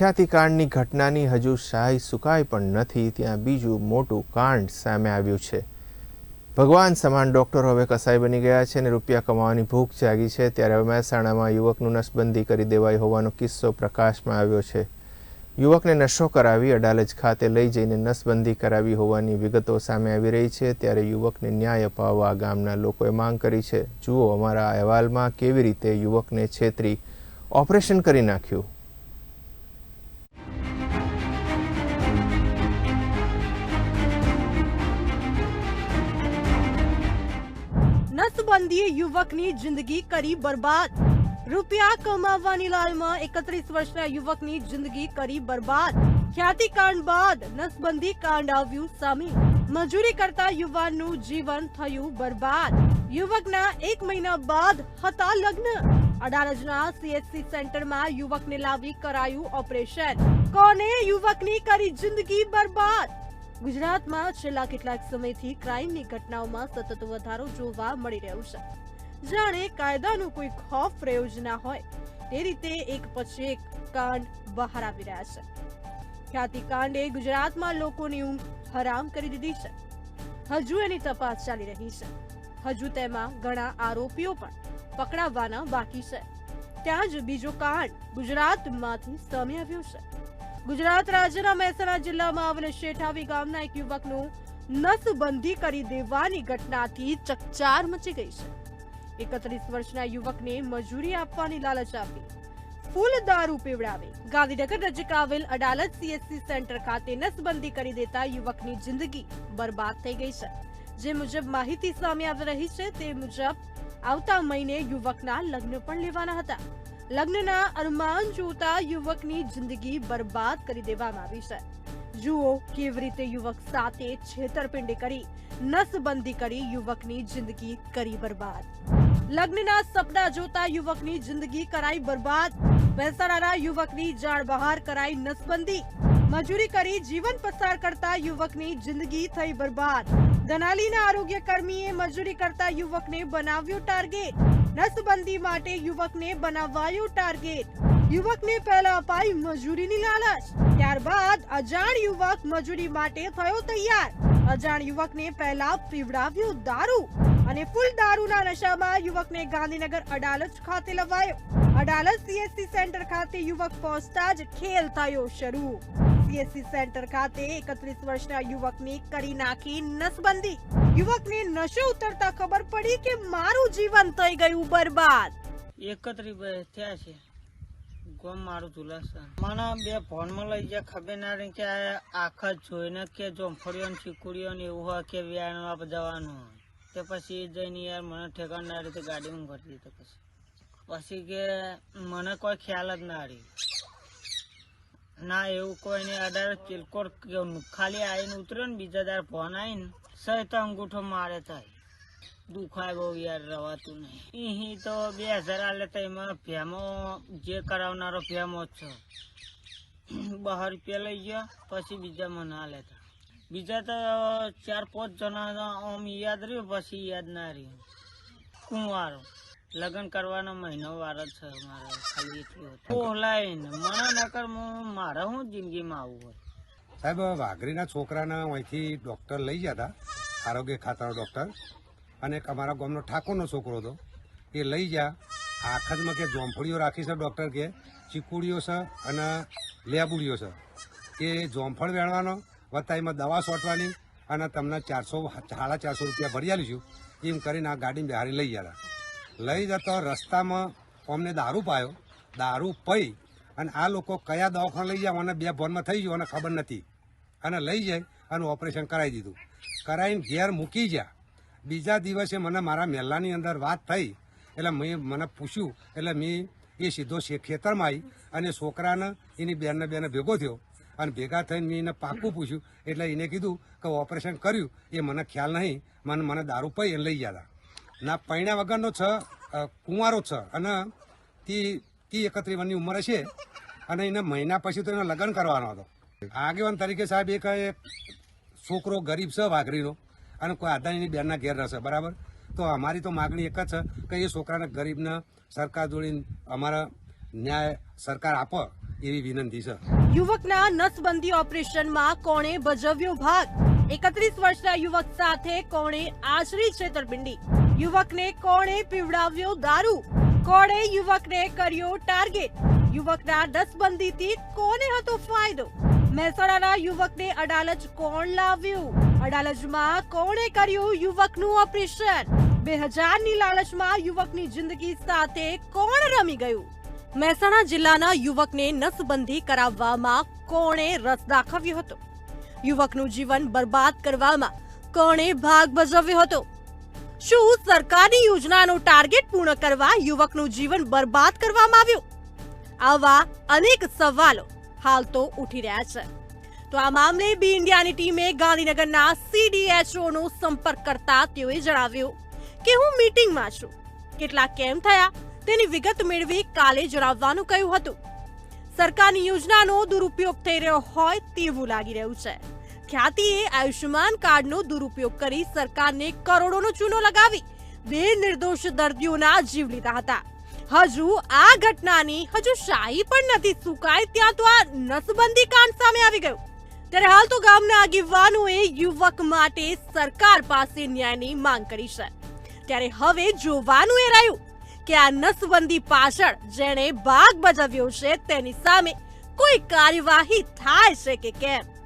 ખ્યાતિકાંડની ઘટનાની હજુ શાહી સુકાઈ પણ નથી, ત્યાં બીજું મોટું કાંડ સામે આવ્યું છે. ભગવાન સમાન ડૉક્ટર હવે કસાઈ બની ગયા છે અને રૂપિયા કમાવાની ભૂખ જાગી છે. ત્યારે હવે મહેસાણામાં યુવકનું નસબંધી કરી દેવાઈ હોવાનો કિસ્સો પ્રકાશમાં આવ્યો છે. યુવકને નશો કરાવી અડાલજ ખાતે લઈ જઈને નસબંધી કરાવી હોવાની વિગતો સામે આવી રહી છે. ત્યારે યુવકને ન્યાય અપાવવા ગામના લોકોએ માંગ કરી છે. જુઓ અમારા અહેવાલમાં કેવી રીતે યુવકને છેતરી ઓપરેશન કરી નાખ્યું. નસબંધીએ યુવકની જિંદગી કરી બરબાદ. રૂપિયા કમાવવાની લાલમાં એકત્રીસ વર્ષના યુવકની જિંદગી કરી બરબાદ. ખ્યાતિકાંડ બાદ નસબંધી કાંડ આવ્યું સામે. મજૂરી કરતા યુવાનનું જીવન થયું બરબાદ. યુવકના એક મહિના બાદ હતા લગ્ન. અડાલજના સીએચસી સેન્ટરમાં યુવકને લાવી કરાયું ઓપરેશન. કોને યુવકની કરી જિંદગી બરબાદ? ગુજરાતમાં છેલ્લા કેટલાક સમયથી ક્રાઇમની ઘટનાઓમાં સતત વધારો જોવા મળી રહ્યો છે. જાણે કાયદાનું કોઈ ખોફ રહ્યો જ ના હોય, તે રીતે એક પછી એક કાંડ બહાર આવી રહ્યા છે. ખ્યાતિકાંડે ગુજરાતમાં લોકોની ઊંઘ હરામ કરી દીધી છે. હજુ એની તપાસ ચાલી રહી છે. હજુ તેમાં ઘણા આરોપીઓ પણ પકડાવવાના બાકી છે. ત્યાં જ બીજો કાંડ ગુજરાતમાંથી સામે આવ્યો છે. ગુજરાત રાજ્યના મહેસાણા જિલ્લામાં આવેલ શેઠાવી ગામના એક યુવકનું નસબંધી કરી દેવાની ઘટનાથી ચકચાર મચી ગઈ છે. એકત્રીસ વર્ષના યુવકને મજૂરી આપવાની લાલચ આપી. ફૂલ દારૂ પીવડાવી. ગાંધીનગર નજીક આવેલ અડાલત સીએસસી સેન્ટર ખાતે નસબંધી કરી દેતા યુવકની જિંદગી બરબાદ થઈ ગઈ છે. જે મુજબ માહિતી સામે આવી રહી છે, તે મુજબ આવતા મહિને યુવકના લગ્ન પણ લેવાના હતા. લગ્નના અરમાન જોતા યુવકની જિંદગી બરબાદ કરી દેવામાં આવી છે. જુઓ કેવી રીતે યુવક સાથે છેતરપિંડી કરી, નસબંધી કરી યુવકની જિંદગી કરી બરબાદ. લગ્નના સપના જોતા યુવકની જિંદગી કરાઈ બરબાદ. મહેસાણાના યુવકની જાણ બહાર કરાઈ નસબંધી. મજૂરી કરી જીવન પસાર કરતા યુવકની જિંદગી થઈ બરબાદ. દનાલીના આરોગ્ય કર્મીએ મજૂરી કરતા યુવકને બનાવ્યો ટાર્ગેટ. નસબંધી માટે યુવકને બનાવાયો ટાર્ગેટ. યુવકને પહેલા અપાઈ મજૂરીની લાલચ. ત્યારબાદ અજાણ યુવક મજૂરી માટે થયો તૈયાર. અજાણ યુવકને પહેલા પીવડાવ્યો દારૂ અને ફૂલ દારૂના નશામાં યુવકને ગાંધીનગર અડાલજ ખાતે લવાયો. અડાલજ સીએસસી સેન્ટર ખાતે યુવક પહોંચતા જ ખેલ થયો શરૂ. સીએસસી સેન્ટર ખાતે એકત્રીસ વર્ષના યુવકની કરી નાખી નસબંધી. યુવકને નશો ઉતરતા ખબર પડી કે મારું જીવન થઈ ગયું બરબાદ. એકત્રી થયા છે. ગોમ મારું ઝુલાસન મને બે ફોનમાં લઈ ગયા, ખબર ના રહી કે આખા જોઈને કે જોમફળીઓ ને ચીકુડીઓ ને એવું હોય કે વ્યાયામ જવાનું હોય. તે પછી જઈને યાર મને ઠેકાણ ના રીતે ગાડીમાં ભરી દીધો પછી. પછી કે મને કોઈ ખ્યાલ જ ના રહી. ના, એવું કોઈ ને અઢાર ચિલકોર ખાલી આવીને ઉતર્યો ને બીજા દાર ફોન આવીને સહિત અંગૂઠો મારે થાય. દુખાય બહુ યાર, રવાતું નહીં. અહીં તો બે હજાર આલે તો એમાં ફેમો, જે કરાવનારો ફેમો જ છે. બહાર રૂપિયા લઈ ગયા, પછી બીજા મને આલે તો. બીજા તો ચાર પાંચ જણા આમ યાદ રહ્યું, પછી યાદ ના રહ્યું. કુંવારો. લગ્ન કરવાનો મહિનો વાર છે મારે, ખાલી એટલું હતું ઓલાઈન મને નકર હું હું જિંદગીમાં આવું હોય? સાહેબ, વાઘરીના છોકરાના અહીંથી ડૉક્ટર લઈ ગયા હતા, આરોગ્ય ખાતાનો ડૉક્ટર. અને એક અમારા ગામનો ઠાકોરનો છોકરો હતો. એ લઈ ગયા. આખતમાં કે જોમફળીઓ રાખી છે ડૉક્ટર કે, ચીકુડીઓ છે અને લેબુડીઓ છે. એ જોમફળ વેણવાનો, વત્તા એમાં દવા સોટવાની અને તમને ચારસો, સાડા ચારસો રૂપિયા ભરી આલીશું એમ કરીને આ ગાડી બહારી લઈ ગયા હતા. લઈ જતો રસ્તામાં અમને દારૂ પાયો, દારૂ પઈ અને આ લોકો કયા દવાખાને લઈ જાય મને બે ભોનમાં થઈ ગયું અને ખબર નથી. અને લઈ જાય અને ઓપરેશન કરાવી દીધું. કરાવીને ઘેર મૂકી ગયા. બીજા દિવસે મને મારા મહેલાની અંદર વાત થઈ. એટલે મેં મને પૂછ્યું, એટલે મેં એ સીધો ખેતરમાં આવી અને છોકરાને એની બેનને બેને ભેગો થયો. અને ભેગા થઈને મેં એને પાકું પૂછ્યું. એટલે એને કીધું કે ઓપરેશન કર્યું, એ મને ખ્યાલ નહીં. મને મને દારૂ પઈ લઈ ગયા હતા ના, પૈણા વગરનો છે કુંવારો છે. અને તી તી એકત્રી વનની ઉંમરે છે અને એને મહિના પછી તો એને લગ્ન કરવાનો હતો. આગેવાન તરીકે સાહેબ એક છોકરો ગરીબ છે, વાઘરીનો. અને કોઈ આદાનીની બેનના ઘેર રહેશે. બરાબર? તો અમારી તો માગણી એક જ છે કે એ છોકરાને ગરીબને સરકાર જોડીને અમારા ન્યાય સરકાર આપો એવી વિનંતી છે. યુવકના નસબંધી ઓપરેશનમાં કોણે ભજવ્યો ભાગ? એકત્રીસ વર્ષના યુવક સાથે કોણે આશરી છેતરપિંડી? યુવકને કોણે પીવડાવ્યો દારૂ? કોણે યુવકને કર્યો ટાર્ગેટ? યુવકના દસબંધીથી કોને હતો ફાયદો? મહેસાણાના યુવકને અડાલજ કોણ લાવ્યું? અડાલજમાં કોણે કર્યું યુવકનું ઓપરેશન? બે હજારની લાલચમાં યુવકની જિંદગી સાથે કોણ રમી ગયું? મહેસાણા જિલ્લાના યુવકને નસબંધી કરાવવામાં કોણે રસ દાખવ્યો હતો? યુવકનું જીવન બરબાદ કરવામાં કોણે ભાગ ભજવ્યો હતો? શું સરકારની યોજનાનો ટાર્ગેટ પૂર્ણ કરવા યુવકનું જીવન બરબાદ કરવામાં આવ્યું? આવા અનેક સવાલો હાલ તો ઉઠી રહ્યા છે. તો આ મામલે બી ઇન્ડિયાની ટીમે ગાંધીનગરના સીડીએચઓનો સંપર્ક કરતા તેઓએ જણાવ્યું કે હું મીટિંગમાં છું. કેટલા કેમ થયા? તેની વિગત મેળવી કાલે જણાવવાનું કહ્યું હતું. સરકારની યોજનાનો દુરુપયોગ થઈ રહ્યો હોય તેવું લાગી રહ્યું છે. ખ્યાતિએ આયુષ્યમાન કાર્ડનો દુરુપયોગ કરી સરકારને કરોડોનો ચૂનો લગાવી. બે નિર્દોષ દર્દીઓના જીવ લીધા હતા. હજુ આ ઘટનાની હજુ શાહી પણ નથી સુકાય, ત્યાં તો આ નસબંધી કાંડ સામે આવી ગયું. ત્યારે હાલ તો ગામના આગેવાનોએ યુવક માટે સરકાર પાસે ન્યાયની માંગ કરી છે. ત્યારે હવે જોવાનું એ રહ્યું કે આ નસબંધી પાછળ જેણે ભાગ ભજવ્યો છે તેની સામે કોઈ કાર્યવાહી થાય છે કે કેમ?